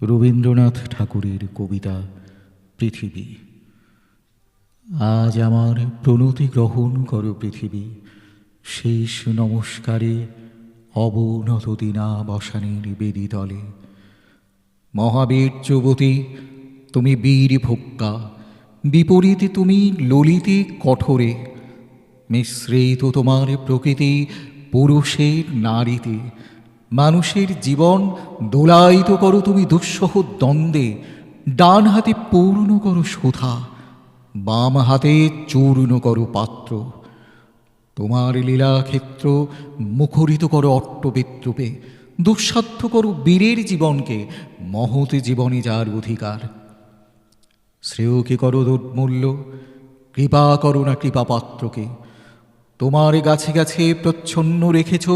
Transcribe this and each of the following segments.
রবীন্দ্রনাথ ঠাকুরের কবিতা পৃথিবী। আজ আমার প্রণতি গ্রহণ করো পৃথিবী। শেষ নমস্কারে অবনত দিনা বসানের বেদি তলে মহাবীর যুবতী, তুমি বীর ভোক্কা বিপরীতে তুমি ললিতে কঠোরে, মিশ্রিত তোমার প্রকৃতি পুরুষের নারীতে। মানুষের জীবন দোলায়িত করো তুমি দুঃসহ দ্বন্দ্বে ডান হাতে পূর্ণ করো সুধা বাম হাতে চূর্ণ করো পাত্র। তোমার লীলাক্ষেত্র মুখরিত করো অট্টবিদ্রুপে, দুঃসাধ্য করো বীরের জীবনকে, মহৎ জীবনে যার অধিকার। শ্রেয়কে করো দুর্মূল্য কৃপা করো না কৃপাপাত্রকে তোমার গাছে গাছে প্রচ্ছন্ন রেখেছ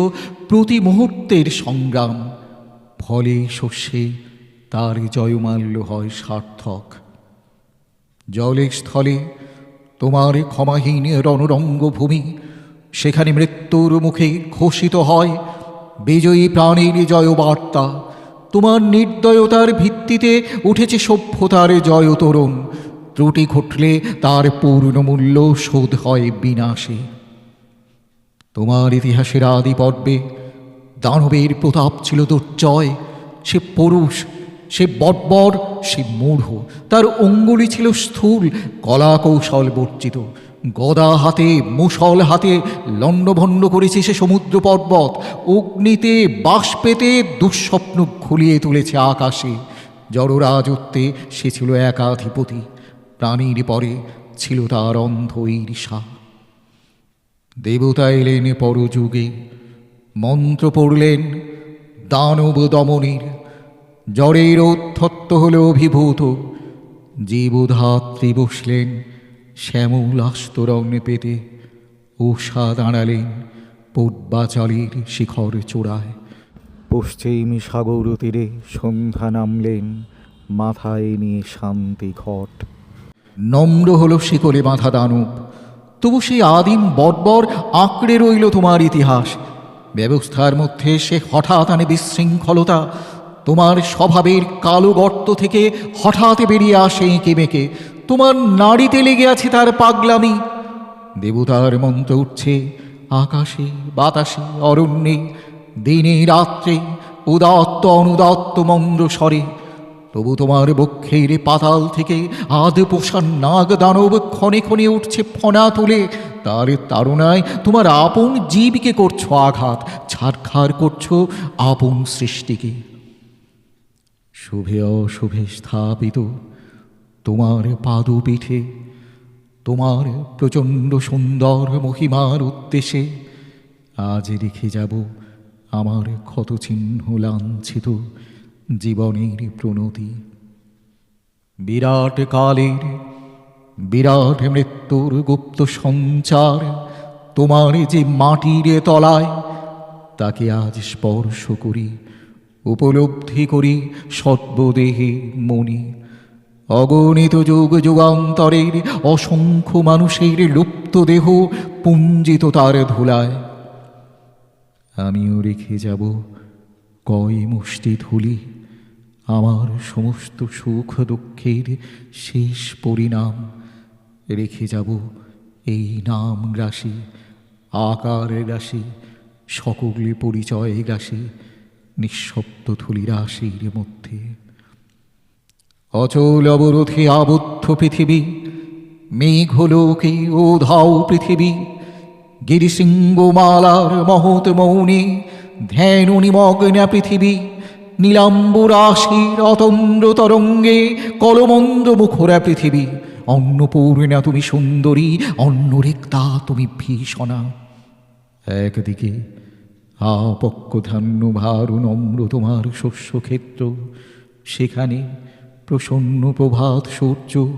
প্রতি মুহূর্তের সংগ্রাম। ফলে শস্যে তার জয়মাল্য হয় সার্থক। জলের স্থলে তোমার ক্ষমাহীন রণরঙ্গ ভূমি সেখানে মৃত্যুর মুখে ঘোষিত হয় বিজয়ী প্রাণীর জয়বার্তা। তোমার নির্দয়তার ভিত্তিতে উঠেছে সভ্যতার জয়তরণ। ত্রুটি ঘটলে তার পূর্ণমূল্য শোধ হয় বিনাশে। তোমার ইতিহাসের আদি পর্বে দানবের প্রতাপ ছিল দুর্জয়। সে পুরুষ, সে বর্বর, সে মূঢ়। তার অঙ্গুলি ছিল স্থূল কলা কৌশল বর্জিত। গদা হাতে মুসল হাতে লণ্ডভণ্ড করেছে সে সমুদ্র পর্বত। অগ্নিতে বাস পেতে দুঃস্বপ্ন খুলিয়ে তুলেছে আকাশে। জড়রাজত্বে সে ছিল একাধিপতি। প্রাণীর পরে ছিল তার অন্ধ ঈর্ষা। দেবতা এলেন পরযুগে মন্ত্র পড়লেন দানব দমনের জড়ের উত্থত্ত হল অভিভূত জীবধাত্রী বসলেন শ্যামল আস্তরণ পেতে উষা দাঁড়ালেন পূর্বাচলের শিখর চূড়ায়। পশ্চিম সাগর তীরে সন্ধ্যা নামলেন মাথায় নিয়ে শান্তি ঘট। নম্র হল শিকলে বাঁধা দানব তবু সেই আদিম বর্বর আঁকড়ে রইল তোমার ইতিহাস। ব্যবস্থার মধ্যে সে হঠাৎ আনে বিশৃঙ্খলতা। তোমার স্বভাবের কালো গর্ত থেকে হঠাৎ বেরিয়ে আসে এঁকে মেকে। তোমার নাড়িতে লেগে আছে তার পাগলামি। দেবতার মন্ত্র উঠছে, আকাশে, বাতাসে, অরণ্যে, দিনে রাত্রে, উদাত্ত অনুদাত্ত মন্দ স্বরে তবু তোমার বক্ষের পাতাল থেকে আদ পোষার নাগ দানব ক্ষণে ক্ষণে উঠছে ফনা তুলে। তার তাড়নায় তোমার আপন জীবকে করছ আঘাত ছাড়খাড় করছ আপন সৃষ্টিকে। শুভে অশুভে স্থাপিত তোমার পাদপীঠে, তোমার প্রচণ্ড সুন্দর মহিমার উদ্দেশ্যে আজ রেখে যাব আমার ক্ষতচিহ্ন লাঞ্ছিত জীবনের প্রণতি। বিরাট কালের, বিরাট মৃত্যুর গুপ্ত সঞ্চার তোমার যে মাটির তলায়, তাকে আজ স্পর্শ করি, উপলব্ধি করি সর্বদেহে মনি। অগণিত যুগ যুগান্তরের অসংখ্য মানুষের লুপ্ত দেহ পুঞ্জিত তার ধুলায়। আমিও রেখে যাব কয় মুষ্টি ধুলি আমার সমস্ত সুখ দুঃখের শেষ পরিণাম রেখে যাব এই নাম রাশি আকার রাশি সকলে পরিচয় রাশি নিঃশব্দ থুলি রাশির মধ্যে। অচল অবরোধে আবদ্ধ পৃথিবী মেঘ মেঘলোকে ও ধাও পৃথিবী গিরিশৃঙ্গমালার মহৎ মৌনে ধ্যান নিমগ্না পৃথিবী নীলাম্বরাশির অতন্দ্র তরঙ্গে কলমন্দ মুখরা পৃথিবী। অন্নপূর্ণা তুমি সুন্দরী, অন্নরেক্তা তুমি ভীষণা। একদিকে আপক্ষ ধান্য নম্র তোমার শস্যক্ষেত্র সেখানে প্রসন্ন প্রভাত সূর্য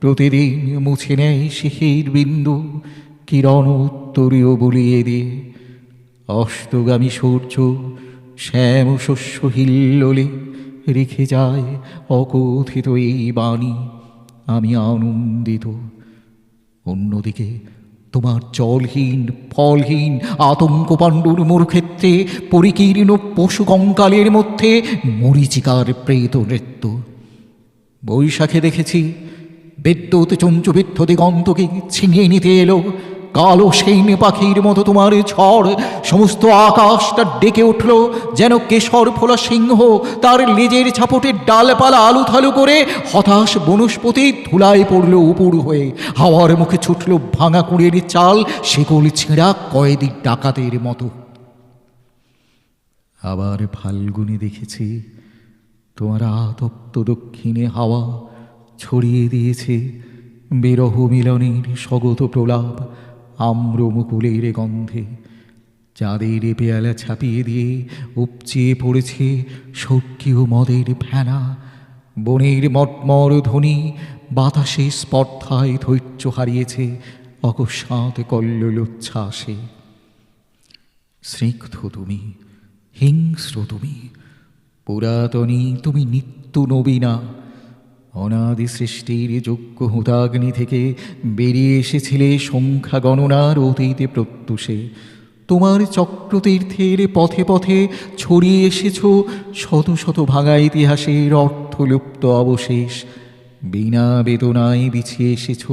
প্রতিদিন মুছে নেয় শিখির বিন্দু কিরণ উত্তরীয় বলিয়ে দিয়ে অস্তগামী সূর্য শ্যাম শস্য হিল্লোলে রেখে যায় অকথিত এই বাণী। আমি আনন্দিত। অন্যদিকে তোমার জলহীন, ফলহীন আতঙ্ক পাণ্ডুর মোরক্ষেত্রে পরিকীর্ণ পশু কঙ্কালের মধ্যে মরিচিকার প্রেত নৃত্য। বৈশাখে দেখেছি বিদ্যুৎ চঞ্চবিদ্ধ দিগন্তকে ছিনিয়ে নিতে এলো কালো সেইন পাখির মতো তোমার ঝড়, সমস্ত আকাশটা ডেকে উঠল যেন কেশর ফোলা সিংহ তার লেজের ছাপটে ডালপালা আলু থালু করে হতাশ বনস্পতি ধুলায় পড়ল উপুর হয়ে। হাওয়ার মুখে ছুটল ভাঙা কুড়ের চাল সেকল ছেঁড়া কয়েদি ডাকাতের মতো। আবার ফাল্গুনে দেখেছি তোমার আতপ্ত দক্ষিণে হাওয়া ছড়িয়ে দিয়েছে। বিরহ মিলনের স্বগত প্রলাপ আম্র মুকুলের গন্ধে। চাঁদের পেয়ালা ছাপিয়ে দিয়ে উপচিয়ে পড়েছে স্বর্গীয় মদের ফেনা। বনের মটমর ধ্বনি বাতাসে স্পর্ধায় ধৈর্য হারিয়েছে অকস্মাৎ কল্লোচ্ছ্বাসে স্নিগ্ধ তুমি, হিংস্র তুমি পুরাতনী তুমি নিত্য নবীনা। অনাদি সৃষ্টির যোগ্য হুতাগ্নি থেকে বেরিয়ে এসেছিলে সংখ্যা গণনার অতীতে প্রত্যুষে। তোমার চক্রতীর্থের পথে পথে ছড়িয়ে এসেছ শত শত ভাঙা ইতিহাসের অর্থলুপ্ত অবশেষ। বিনা বেদনায় বিছিয়ে এসেছ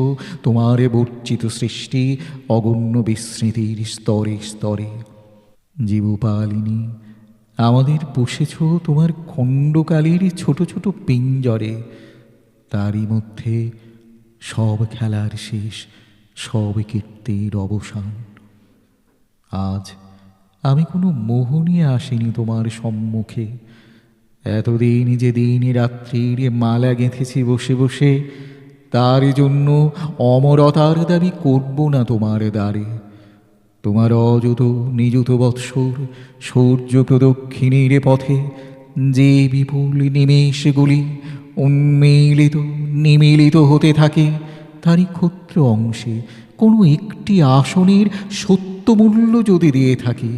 তোমার বর্জিত সৃষ্টি অগণ্য বিস্মৃতির স্তরে স্তরে। জীবপালিনী, আমাদের পুষেছ তোমার খণ্ডকালের ছোট ছোট পিঞ্জরে। তারই মধ্যে সব খেলার শেষ, সব কীর্তির অবসান। আজ আমি কোনো মোহ নিয়ে আসিনি তোমার সম্মুখে। এতদিন যে দিন রাত্রির মালা গেঁথেছি বসে বসে, তার জন্য অমরতার দাবি করব না তোমার দ্বারে। তোমার অযুত নিযুত বৎসর, সূর্য প্রদক্ষিণের পথে যে বিপুল নিমেষগুলি উন্মিলিত, নিমিলিত হতে থাকে। তারই ক্ষুদ্র অংশে কোনো একটি আসনের সত্যমূল্য যদি দিয়ে থাকে,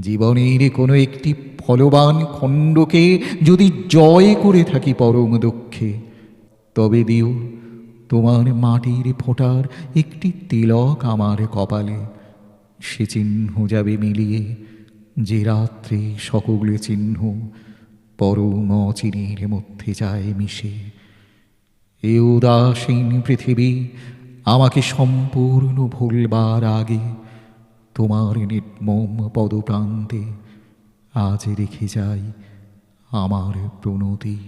জীবনের কোনো একটি ফলবান খণ্ডকে যদি জয় করে থাকি পরম দুঃখে, তবে দিও তোমার মাটির ফোঁটার একটি তিলক আমার কপালে। সে চিহ্ন যাবে মিলিয়ে যে রাত্রে সকলে চিহ্ন পরম অচিনের মধ্যে যায় মিশে। এ উদাসীন পৃথিবী আমাকে সম্পূর্ণ ভুলবার আগে তোমার নির্মম পদপ্রান্তে আজ রেখে যাই আমার প্রণতি।